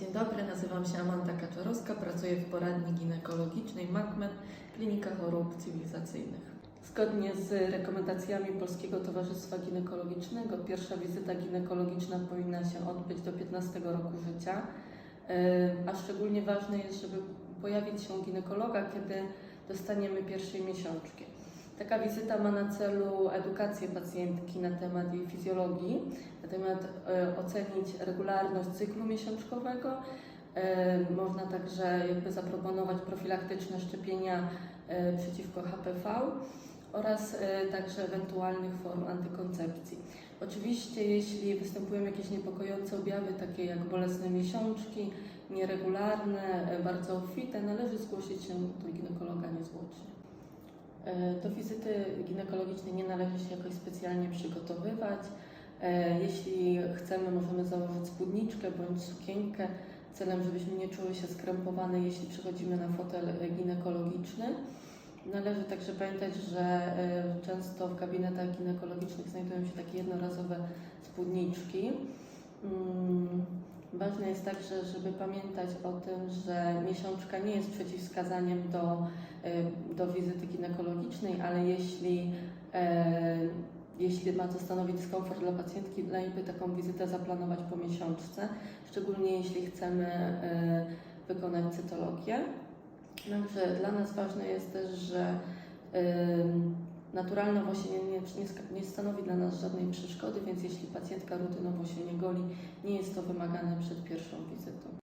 Dzień dobry, nazywam się Amanda Kaczorowska, pracuję w poradni ginekologicznej MACMED, Klinika Chorób Cywilizacyjnych. Zgodnie z rekomendacjami Polskiego Towarzystwa Ginekologicznego, pierwsza wizyta ginekologiczna powinna się odbyć do 15 roku życia, a szczególnie ważne jest, żeby pojawić się ginekologa, kiedy dostaniemy pierwszej miesiączki. Taka wizyta ma na celu edukację pacjentki na temat jej fizjologii, na temat e, ocenić regularność cyklu miesiączkowego. E, można także jakby zaproponować profilaktyczne szczepienia e, przeciwko HPV oraz także ewentualnych form antykoncepcji. Oczywiście, jeśli występują jakieś niepokojące objawy, takie jak bolesne miesiączki, nieregularne, bardzo obfite, należy zgłosić się do ginekologa Do wizyty ginekologicznej nie należy się jakoś specjalnie przygotowywać. E, Jeśli chcemy, możemy założyć spódniczkę bądź sukienkę, celem, żebyśmy nie czuły się skrępowane, jeśli przychodzimy na fotel e, ginekologiczny. Należy także pamiętać, że e, często w gabinetach ginekologicznych znajdują się takie jednorazowe spódniczki. Ważne jest także, żeby pamiętać o tym, że miesiączka nie jest przeciwwskazaniem do, y, do wizyty ginekologicznej, ale jeśli, e, jeśli ma to stanowić dyskomfort dla pacjentki, lepiej taką wizytę zaplanować po miesiączce, szczególnie jeśli chcemy e, wykonać cytologię. Także dla nas ważne jest też, że ym, naturalne włosienie nie, nie, nie stanowi dla nas żadnej przeszkody, więc jeśli pacjentka rutynowo się nie goli, nie jest to wymagane przed pierwszą wizytą.